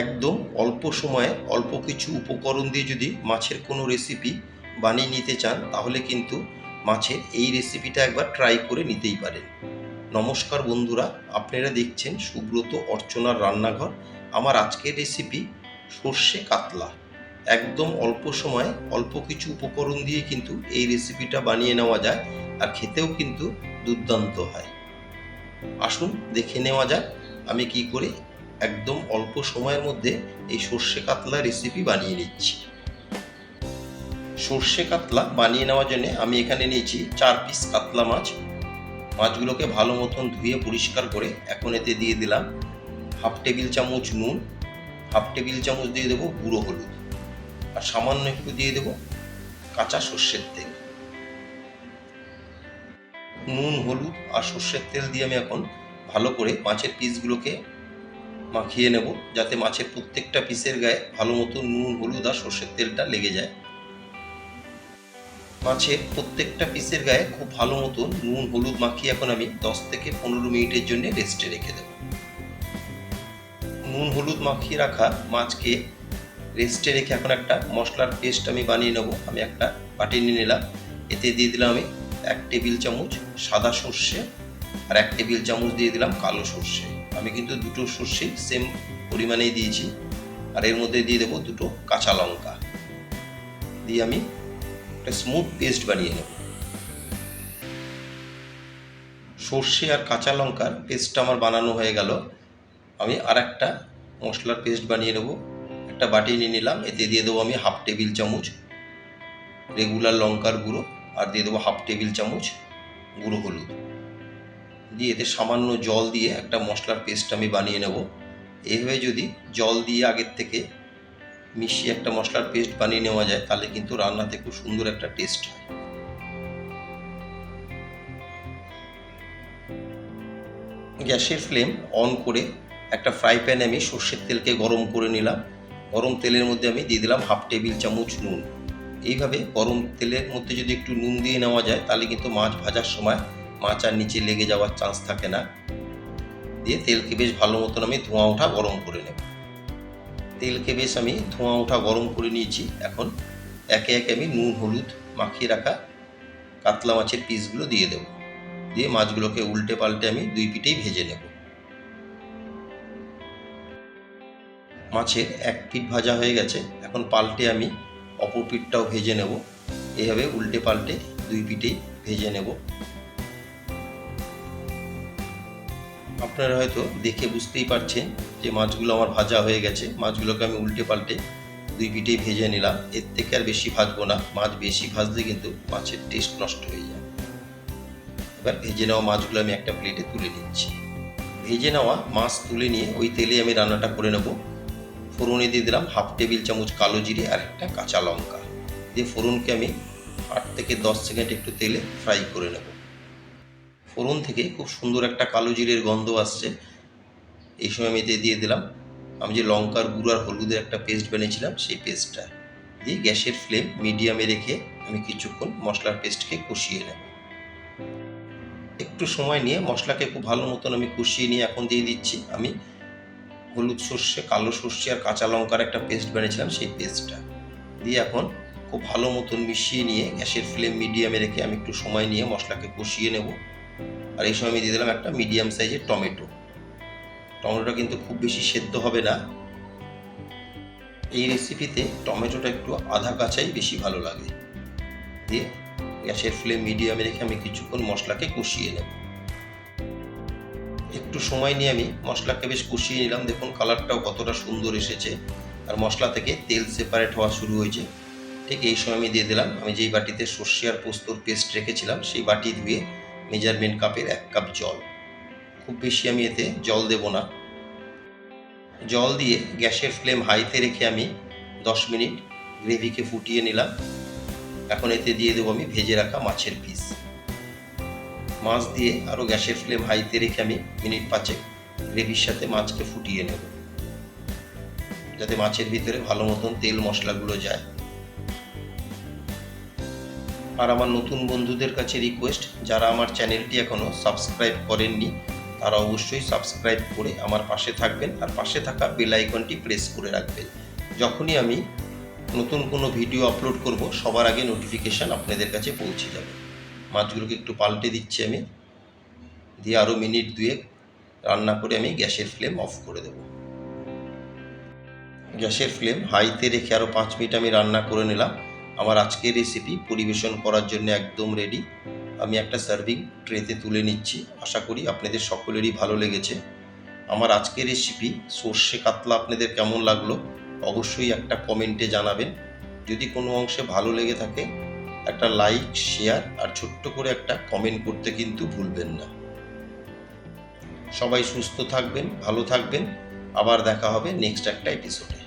একদম অল্প সময়ে অল্প কিছু উপকরণ দিয়ে যদি মাছের কোনো রেসিপি বানিয়ে নিতে চান, তাহলে কিন্তু মাছের এই রেসিপিটা একবার ট্রাই করে নিতেই পারেন। নমস্কার বন্ধুরা, আপনারা দেখছেন সুব্রত অর্চনার রান্নাঘর। আমার আজকের রেসিপি সর্ষে কাতলা। একদম অল্প সময়ে অল্প কিছু উপকরণ দিয়ে কিন্তু এই রেসিপিটা বানিয়ে নেওয়া যায় আর খেতেও কিন্তু দুর্দান্ত হয়। আসুন দেখে নেওয়া যাক আমি কি করে একদম অল্প সময়ের মধ্যে এই সর্ষে কাতলা রেসিপি বানিয়ে নিচ্ছি। সর্ষে কাতলা বানিয়ে নেওয়ার জন্য আমি এখানে নিয়েছি চার পিস কাতলা মাছ। মাছগুলোকে ভালো মতন ধুয়ে পরিষ্কার করে এখন এতে দিয়ে দিলাম হাফ টেবিল চামচ নুন হাফ টেবিল চামচ দিয়ে দেবো গুঁড়ো হলুদ আর সামান্য একটু দিয়ে দেবো কাঁচা সর্ষের তেল। নুন, হলুদ আর সর্ষের তেল দিয়ে আমি এখন ভালো করে মাছের পিসগুলোকে মাখিয়ে নেব যাতে মাছের প্রত্যেকটা পিসের গায়ে ভালো মতো নুন, হলুদ আর সর্ষের তেলটা লেগে যায়। মাছের প্রত্যেকটা পিসের গায়ে খুব ভালো মতো নুন, হলুদ মাখিয়ে এখন আমি দশ থেকে পনেরো মিনিটের জন্য রেস্টে রেখে দেব। নুন, হলুদ মাখিয়ে রাখা মাছকে রেস্টে রেখে এখন একটা মশলার পেস্ট আমি বানিয়ে নেব। আমি একটা বাটি নিয়ে নিলাম। এতে দিয়ে দিলাম আমি এক টেবিল চামচ সাদা সর্ষে আর এক টেবিল চামচ দিয়ে দিলাম কালো সর্ষে। আমি কিন্তু দুটো সর্ষে সেম পরিমাণেই দিয়েছি। আর এর মধ্যে দিয়ে দেবো দুটো কাঁচা লঙ্কা। দিয়ে আমি একটা স্মুথ পেস্ট বানিয়ে নেব। সর্ষে আর কাঁচা লঙ্কার পেস্টটা আমার বানানো হয়ে গেল। আমি আর একটা মশলার পেস্ট বানিয়ে নেব। একটা বাটি নিয়ে নিলাম, এতে দিয়ে দেবো আমি হাফ টেবিল চামচ রেগুলার লঙ্কার গুঁড়ো, আর দিয়ে দেবো হাফ টেবিল চামচ গুঁড়ো হলুদ। দিয়ে এতে সামান্য জল দিয়ে একটা মশলার পেস্ট আমি বানিয়ে নেব। এইভাবে যদি জল দিয়ে আগের থেকে মিশিয়ে একটা মশলার পেস্ট বানিয়ে নেওয়া যায়, তাহলে কিন্তু রান্নাতে খুব সুন্দর একটা টেস্ট হয়। গ্যাসের ফ্লেম অন করে একটা ফ্রাই প্যানে আমি সর্ষের তেলকে গরম করে নিলাম। গরম তেলের মধ্যে আমি দিয়ে দিলাম হাফ টেবিল চামচ নুন। এইভাবে গরম তেলের মধ্যে যদি একটু নুন দিয়ে নেওয়া যায়, তাহলে কিন্তু মাছ ভাজার সময় মাছ আর নিচে লেগে যাওয়ার চান্স থাকে না। দিয়ে তেলকে বেশ ভালো মতন আমি ধোঁয়া ওঠা গরম করে নেব। তেলকে বেশ আমি ধোঁয়া ওঠা গরম করে নিয়েছি। এখন একে একে আমি নুন, হলুদ মাখিয়ে রাখা কাতলা মাছের পিসগুলো দিয়ে দেবো। দিয়ে মাছগুলোকে উল্টে পাল্টে আমি দুই পিঠেই ভেজে নেব। মাছের এক পিঠ ভাজা হয়ে গেছে। এখন পাল্টে আমি অপর পিঠটাও ভেজে নেব। এভাবে উল্টে পাল্টে দুই পিঠেই ভেজে নেব। আপনারা হয়তো দেখে বুঝতেই পারছেন যে মাছগুলো আমার ভাজা হয়ে গেছে। মাছগুলোকে আমি উল্টে পাল্টে দুই পিঠেই ভেজে নিলাম। এর থেকে আর বেশি ভাজবো না। মাছ বেশি ভাজলে কিন্তু মাছের টেস্ট নষ্ট হয়ে যায়। এবার ভেজে নেওয়া মাছগুলো আমি একটা প্লেটে তুলে নিচ্ছি। ভেজে নেওয়া মাছ তুলে নিয়ে ওই তেলে আমি রান্নাটা করে নেব। ফোড়নে দিয়ে দিলাম হাফ টেবিল চামচ কালো জিরে আর একটা কাঁচা লঙ্কা। দিয়ে ফোড়নকে আমি আট থেকে দশ সেকেন্ড একটু তেলে ফ্রাই করে নেব। ফোড়ন থেকে খুব সুন্দর একটা কালো জিরের গন্ধ আসছে। এই সময় আমি এতে দিয়ে দিলাম। আমি যে লঙ্কার গুঁড়ো আর হলুদের একটা পেস্ট বানিয়েছিলাম, সেই পেস্টটা দিয়ে গ্যাসের ফ্লেম মিডিয়ামে রেখে আমি কিছুক্ষণ মশলার পেস্টকে কষিয়ে নেব। একটু সময় নিয়ে মশলাকে খুব ভালো মতন আমি কষিয়ে নিয়ে এখন দিয়ে দিচ্ছি। আমি হলুদ সর্ষে, কালো সর্ষে আর কাঁচা লঙ্কার একটা পেস্ট বানিয়েছিলাম, সেই পেস্টটা দিয়ে এখন খুব ভালো মতন মিশিয়ে নিয়ে গ্যাসের ফ্লেম মিডিয়ামে রেখে আমি একটু সময় নিয়ে মশলাকে কষিয়ে নেব। আর এই সময় আমি দিয়ে দিলাম একটা মিডিয়াম সাইজের টমেটো। টমেটোটা কিন্তু খুব বেশি সেদ্ধ হবে না। এই রেসিপিতে টমেটোটা একটু আধা কাঁচাই বেশি ভালো লাগে। দিয়ে গ্যাসের ফ্লেম মিডিয়ামে রেখে আমি কিছুক্ষণ মশলাকে কষিয়ে নেব। একটু সময় নিয়ে আমি মশলাকে বেশ কষিয়ে নিলাম। দেখুন কালারটাও কতটা সুন্দর এসেছে। আর মশলা থেকে তেল সেপারেট হওয়া শুরু হয়েছে। ঠিক এই সময় আমি দিয়ে দিলাম। আমি যেই বাটিতে সর্ষে আর পোস্তর পেস্ট রেখেছিলাম, সেই বাটি ধুয়ে মেজারমেন্ট কাপের এক কাপ জল। খুব বেশি আমি এতে জল দেব না। জল দিয়ে গ্যাসের ফ্লেম হাইতে রেখে আমি দশ মিনিট গ্রেভিকে ফুটিয়ে নিলাম। এখন এতে দিয়ে দেবো আমি ভেজে রাখা মাছের পিস। মাছ দিয়ে আরও গ্যাসের ফ্লেম হাইতে রেখে আমি মিনিট পাঁচেক গ্রেভির সাথে মাছকে ফুটিয়ে নেব। যাতে মাছের ভিতরে ভালো মতন তেল মশলাগুলো যায়। আর আমার নতুন বন্ধুদের কাছে রিকোয়েস্ট যারা আমার চ্যানেলটি এখনও সাবস্ক্রাইব করেননি, তারা অবশ্যই সাবস্ক্রাইব করে আমার পাশে থাকবেন আর পাশে থাকা বেল আইকনটি প্রেস করে রাখবেন। যখনই আমি নতুন কোনো ভিডিও আপলোড করব, সবার আগে নোটিফিকেশান আপনাদের কাছে পৌঁছে যাবে। মাছগুলোকে একটু পাল্টে দিচ্ছি আমি। দিয়ে আরও মিনিট দুয়েক রান্না করে আমি গ্যাসের ফ্লেম অফ করে দেব। গ্যাসের ফ্লেম হাইতে রেখে আরও পাঁচ মিনিট আমি রান্না করে নিলাম। আমার আজকের রেসিপি পরিবেশন করার জন্য একদম রেডি আমি একটা সার্ভিং ট্রেতে তুলে নিচ্ছি। আশা করি আপনাদের সকলেরই ভালো লেগেছে। আমার আজকের রেসিপি সর্ষে কাতলা আপনাদের কেমন লাগল অবশ্যই একটা কমেন্টে জানাবেন। যদি কোনো অংশে ভালো লেগে থাকে, একটা লাইক শেয়ার আর ছোট্ট করে একটা কমেন্ট করতে কিন্তু ভুলবেন না। সবাই সুস্থ থাকবেন, ভালো থাকবেন। আবার দেখা হবে নেক্সট একটা এপিসোডে